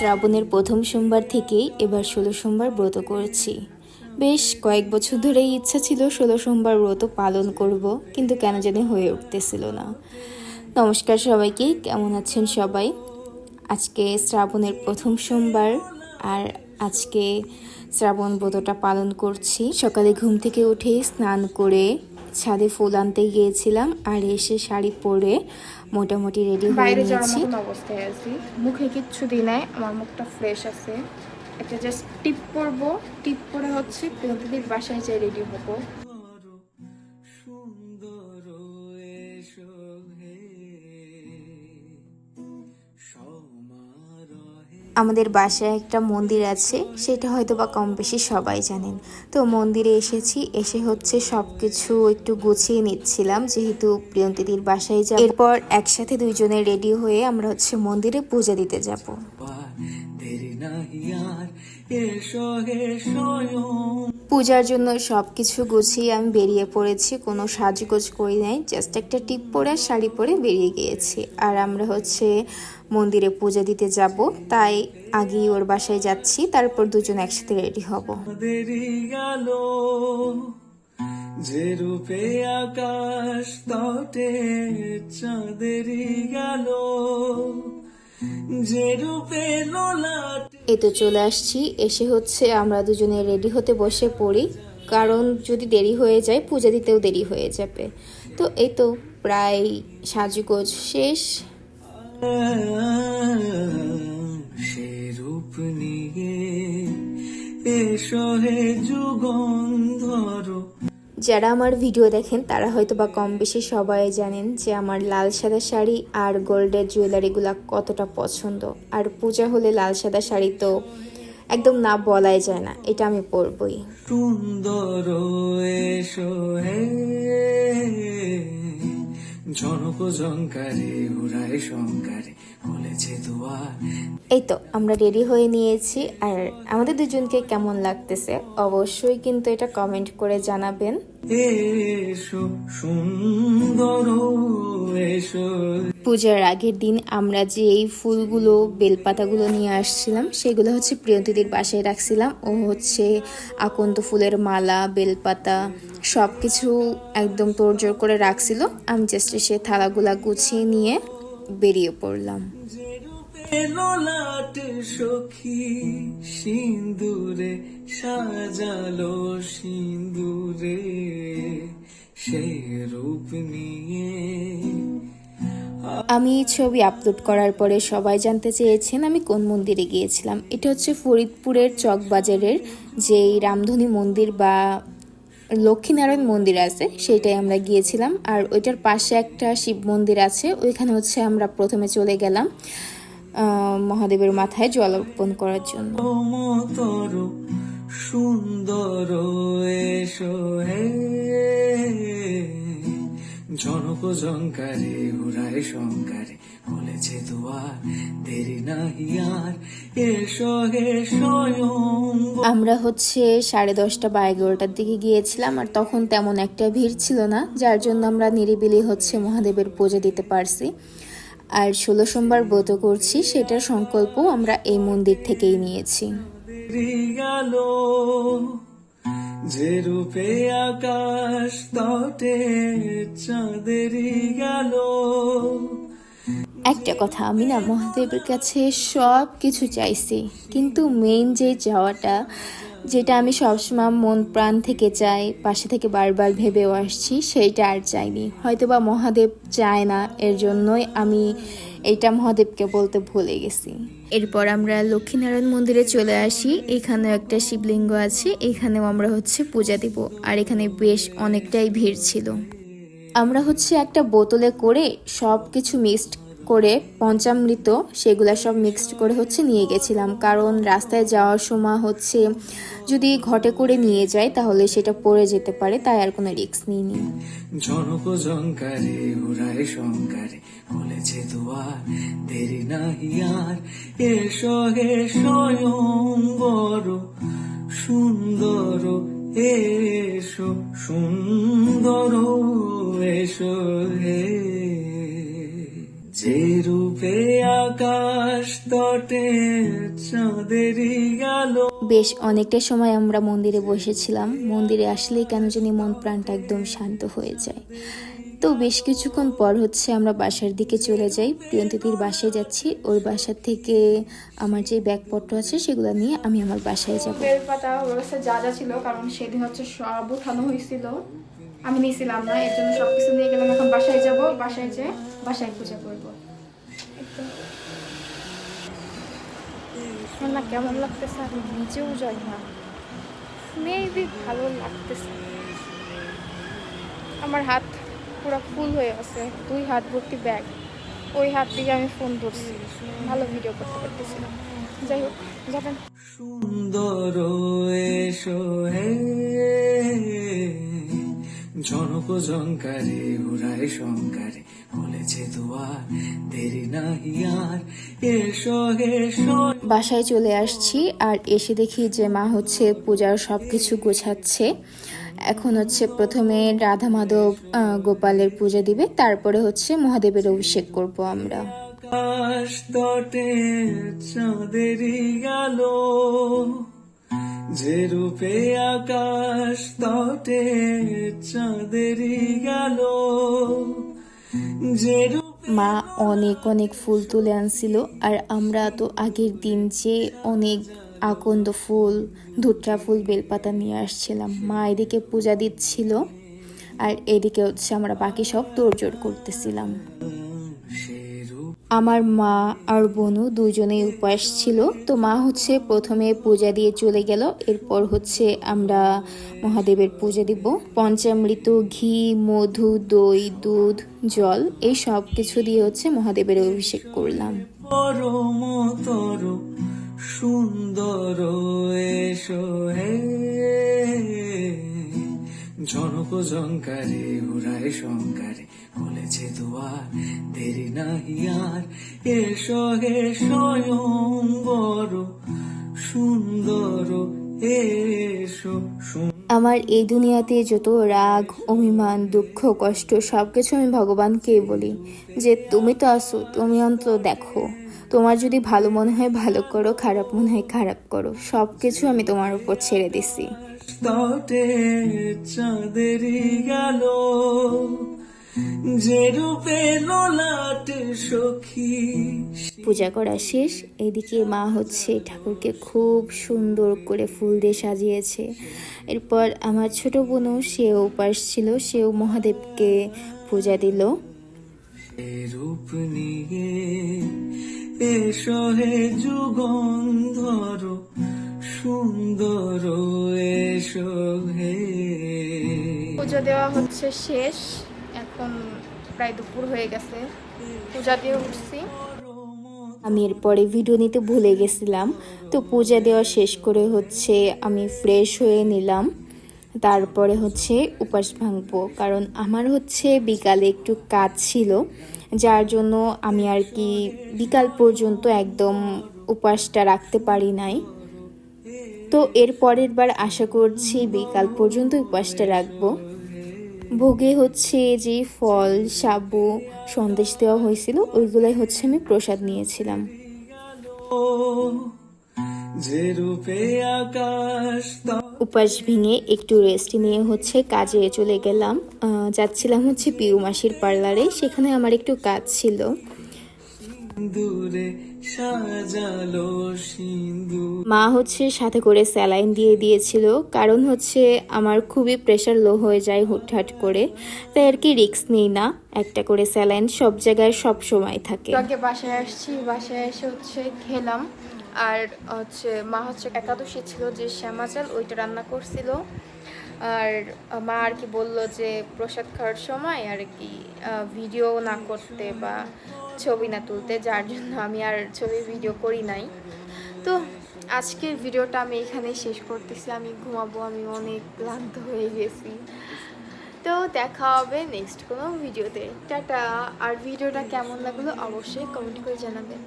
শ্রাবণের প্রথম সোমবার থেকেই এবার ষোলো সোমবার ব্রত করছি। বেশ কয়েক বছর ধরেই ইচ্ছা ছিল ষোলো সোমবার ব্রত পালন করব, কিন্তু কেন জানি হয়ে উঠতেছিল না। নমস্কার সবাইকে, কেমন আছেন সবাই? আজকে শ্রাবণের প্রথম সোমবার, আর আজকে শ্রাবণ ব্রতটা পালন করছি। সকালে ঘুম থেকে উঠে স্নান করে ছাদে ফুল আনতে গিয়েছিলাম আর এসে শাড়ি পরে মোটামুটি রেডি হয়ে বাইরে যাওয়ার নিয়েছি। অবস্থায় আছি। মুখে কিচ্ছু দিই নাই আমার মুখটা ফ্রেশ আছে। একটা জাস্ট টিপ পরবো। টিপ পরে হচ্ছে প্রতিদিন বাসায় যাই রেডি হব। আমাদের বাসায় একটা মন্দির আছে, সেটা হয়তো বা কম বেশি সবাই জানেন। তো মন্দিরে এসেছি, এসে হচ্ছে সব কিছু একটু গুছিয়ে নিচ্ছিলাম, যেহেতু প্রিয়ন্তীদির বাসায় যাব। এরপর একসাথে দুইজনে রেডি হয়ে আমরা হচ্ছে মন্দিরে পূজা দিতে যাব। পূজার জন্য সব কিছু গুছিয়ে আমি বেরিয়ে পড়েছি কোনো সাজগোজ করি নাই জাস্ট একটা টিপ পরে শাড়ি পরে বেরিয়ে গিয়েছি। আর আমরা হচ্ছে মন্দিরে পূজা দিতে যাব তাই আগেই ওর বাসায় যাচ্ছি তারপর দুজন একসাথে রেডি হব। যে রূপে আকাশ তটে চাঁদেরি গেল। রূপে তো চলে আসছি এসে হচ্ছে আমরা দুজনে রেডি হতে বসে পড়ি কারণ যদি দেরি হয়ে যায় পূজা দিতেও দেরি হয়ে যাবে। তো এই তো প্রায় সাজগোজ শেষ। রূপ নিয়ে এসো হে যুগন্ধর। যারা আমার ভিডিও দেখেন তারা হয়তো বা কম বেশি সবাই জানেন যে আমার লাল সাদা শাড়ি আর গোল্ডের জুয়েলারিগুলো কতটা পছন্দ। আর পূজা হলে লাল সাদা শাড়ি তো একদম না বলাই যায় না এটা আমি পরবই। সুন্দর এসো হে। জনক জঙ্কারে উড়ায় শঙ্কারে বলেছে দুয়ার এই তো আমরা রেডি হয়ে নিয়েছি আর আমাদের দুজনকে কেমন লাগতেছে অবশ্যই কিন্তু এটা কমেন্ট করে জানাবেন। পূজার আগের দিন আমরা যে এই ফুলগুলো, বেলপাতাগুলো নিয়ে আসছিলাম, সেগুলো হচ্ছে প্রিয়ন্তীদের বাসায় রাখছিলাম। ও হচ্ছে আকন্ত ফুলের মালা, বেলপাতা সব কিছু একদম তোড়জোড় করে রাখছিল। আমি জাস্ট সে থালাগুলা গুছিয়ে নিয়ে বেরিয়ে পড়লাম। লোলাট সখী, সিন্দুরে সাজালো সিন্দুরে। সে রূপ নিয়ে আমি এই ছবি আপলোড করার পরে সবাই জানতে চেয়েছেন আমি কোন মন্দিরে গিয়েছিলাম। এটা হচ্ছে ফরিদপুরের চকবাজারের যেই রামধনী মন্দির বা লক্ষ্মীনারায়ণ মন্দির আছে, সেটাই আমরা গিয়েছিলাম। আর ওইটার পাশে একটা শিব মন্দির আছে, ওইখানে হচ্ছে আমরা প্রথমে চলে গেলাম। মহাদেবের মাথায় জল অর্পণ করার জন্য। সুন্দর এসো জনক জঙ্কারে উড়ায় শঙ্কারে বলেছে দুয়ার দেরি নাহি আর এসো আমরা হচ্ছে সাড়ে দশটা বা এগারোটার দিকে গিয়েছিলাম আর তখন তেমন একটা ভিড় ছিল না যার জন্য আমরা নিরিবিলি হচ্ছে মহাদেবের পূজা দিতে পারছি। আর ষোলো সোমবার ব্রত করছি সেটার সংকল্প আমরা এই মন্দির থেকেই নিয়েছি। যে রূপে আকাশ তটে চাঁদেরি গেল। একটা কথা আমি না মহাদেবের কাছে সব কিছু চাইছি কিন্তু মেইন যে চাওয়াটা যেটা আমি সবসময় মন প্রাণ থেকে চাই, পাশে থেকে বারবার ভেবেও আসছি, সেইটা আর চাইনি। হয়তোবা মহাদেব চায় না, এর জন্যই আমি এইটা মহাদেবকে বলতে ভুলে গেছি। এরপর আমরা লক্ষ্মীনারায়ণ মন্দিরে চলে আসি। এখানেও একটা শিবলিঙ্গ আছে, এখানেও আমরা হচ্ছে পূজা দিব। আর এখানে বেশ অনেকটাই ভিড় ছিল। আমরা হচ্ছে একটা বোতলে করে সব কিছু মিক্সড করে পঞ্চামৃত সেগুলা সব মিক্সড করে হচ্ছে নিয়ে গেছিলাম। কারণ রাস্তায় যাওয়ার সময় হচ্ছে যদি ঘটে করে নিয়ে যায় তাহলে সেটা পড়ে যেতে পারে, তাই আর কোনো রিস্ক নিইনি। জনক জঙ্কারে বলেছে দেরি নাহি আর। এসো হে সুন্দর, এসো সুন্দর, এসো হে চাঁদেরই আলো। বেশ অনেকটা সময় আমরা মন্দিরে বসেছিলাম। মন্দিরে আসলেই কেন জানি মন প্রাণটা একদম শান্ত হয়ে যায়। তো বেশ কিছুক্ষণ পর হচ্ছে আমরা বাসার দিকে চলে যাই। প্রিয়ন্তীতির বাসায় যাচ্ছি। ওই বাসার থেকে আমার যে ব্যাগপত্র আছে সেগুলো নিয়ে আমি আমার বাসায় যাব। বেলপাতা ওর কাছে যা যা ছিল কারণ সেদিন হচ্ছে সব উঠানো হয়েছিল। আমি নিয়েছিলাম না এর জন্য সব কিছু নিয়ে গেলাম। এখন বাসায় যাব বাসায় যে বাসায় পূজা করব। আমার না কেমন লাগতেছে আমি নিজেও জানি না। মেবি ভালো লাগতেছে। আমার হাত পুরো ফুল হয়ে আছে দুই হাত ভর্তি ব্যাগ ওই হাত দিয়ে আমি ফোন ধরছি। ভালো ভিডিও করতে পারতেছিলাম। যাই হোক, যাবেন। সুন্দর এসো হে। জনক জঙ্কারে উড়ায় শঙ্কারে। বলেছে দুয়ার দেরি নাহি আর। এসো এসো। বাসায় চলে আসছি আর এসে দেখি যে মা হচ্ছে পূজার সব কিছু গোছাচ্ছে। এখন হচ্ছে প্রথমে রাধা মাধব গোপালের পূজা দিবে তারপরে হচ্ছে মহাদেবের অভিষেক করব আমরা। আকাশ তটে চাঁদেরই আলো যে রূপে আকাশ তটে চাঁদেরই রূপে মা অনেক অনেক ফুল তুলে আনছিল, আর আমরা তো আগের দিন যে অনেক আকন্দ ফুল, ধুতরা ফুল, বেলপাতা নিয়ে আসছিলাম। মা এদিকে পূজা দিচ্ছিল, আর এদিকে হচ্ছে আমরা বাকি সব তোড়জোড় করতেছিলাম। আমার মা আর বোনু দুজনেই উপাস ছিল। তো মা হচ্ছে প্রথমে পূজা দিয়ে চলে গেল। এরপর হচ্ছে আমরা মহাদেবের পূজা দিব। পঞ্চামৃত, ঘি, মধু, দই, দুধ, জল, এই সব কিছু দিয়ে হচ্ছে মহাদেবের অভিষেক করলাম। সুন্দর জনক জঙ্কারে শঙ্কারে বলেছে দুয়ার দেরি নাহি আর। এসো হে স্বয়ং বড় সুন্দর এসো আমার এই দুনিয়াতে যত রাগ অভিমান দুঃখ কষ্ট সব কিছু আমি ভগবানকে বলি যে তুমি তো আসো তুমি অন্তত দেখো। তোমার যদি ভালো মনে হয় ভালো করো খারাপ মনে হয় খারাপ করো। সব কিছু আমি তোমার উপর ছেড়ে দিছি। চাঁদেরই গেল যে রূপে লোলাটে সখী। পূজা করা শেষ এদিকে মা হচ্ছে ঠাকুরকে খুব সুন্দর করে ফুল দিয়ে সাজিয়েছে। এরপর আমার ছোট বোনও সেও উপাস ছিল সেও মহাদেবকে পূজা দিল। রূপ নিয়ে এসো হে যুগন্ধর সুন্দর এসো হে। পুজো দেওয়া হচ্ছে শেষ এখন প্রায় দুপুর হয়ে গেছে। পূজা দিয়ে উঠছি। আমি এরপরে ভিডিও নিতে ভুলে গেছিলাম। তো পূজা দেওয়া শেষ করে হচ্ছে আমি ফ্রেশ হয়ে নিলাম। তারপরে হচ্ছে উপাস ভাঙবো। কারণ আমার হচ্ছে বিকালে একটু কাজ ছিল। যার জন্য আমি আর কি বিকাল পর্যন্ত একদম উপাসটা রাখতে পারি নাই। তো এর পরের বার আশা করছি বিকাল পর্যন্ত উপাসটা রাখব। ভোগে হচ্ছে যে ফল সাবু সন্দেশ দেওয়া হয়েছিল ওইগুলাই হচ্ছে আমি প্রসাদ নিয়েছিলাম। যে রূপে আকাশ উপাস ভেঙে একটু রেস্ট নিয়ে হচ্ছে কাজে চলে গেলাম। যাচ্ছিলাম হচ্ছে পিউ মাসির পার্লারে সেখানে আমার একটু কাজ ছিল। দূরে সাজালো সিন্ধু মা হচ্ছে সাথে করে স্যালাইন দিয়ে দিয়েছিল কারণ হচ্ছে আমার খুবই প্রেশার লো হয়ে যায় হুটহাট করে। তাই আর কি রিস্ক নেই না একটা করে স্যালাইন সব জায়গায় সব সময় থাকে। আগে বাসায় আসছি বাসায় এসে হচ্ছে খেলাম। আর হচ্ছে মা হচ্ছে একাদশী ছিল যে শ্যামা চাল ওইটা রান্না করছিল। আর মা আর কি বলল যে প্রসাদ খাওয়ার সময় আর কি ভিডিও না করতে বা ছবি না তুলতে, যার জন্য আমি আর ছবি ভিডিও করি নাই। তো আজকের ভিডিওটা আমি এখানেই শেষ করতেছি। আমি ঘুমাবো, আমি অনেক ক্লান্ত হয়ে গেছি। তো দেখা হবে নেক্সট কোনো ভিডিওতে টাটা। আর ভিডিওটা কেমন লাগল অবশ্যই কমেন্ট করে জানাবেন।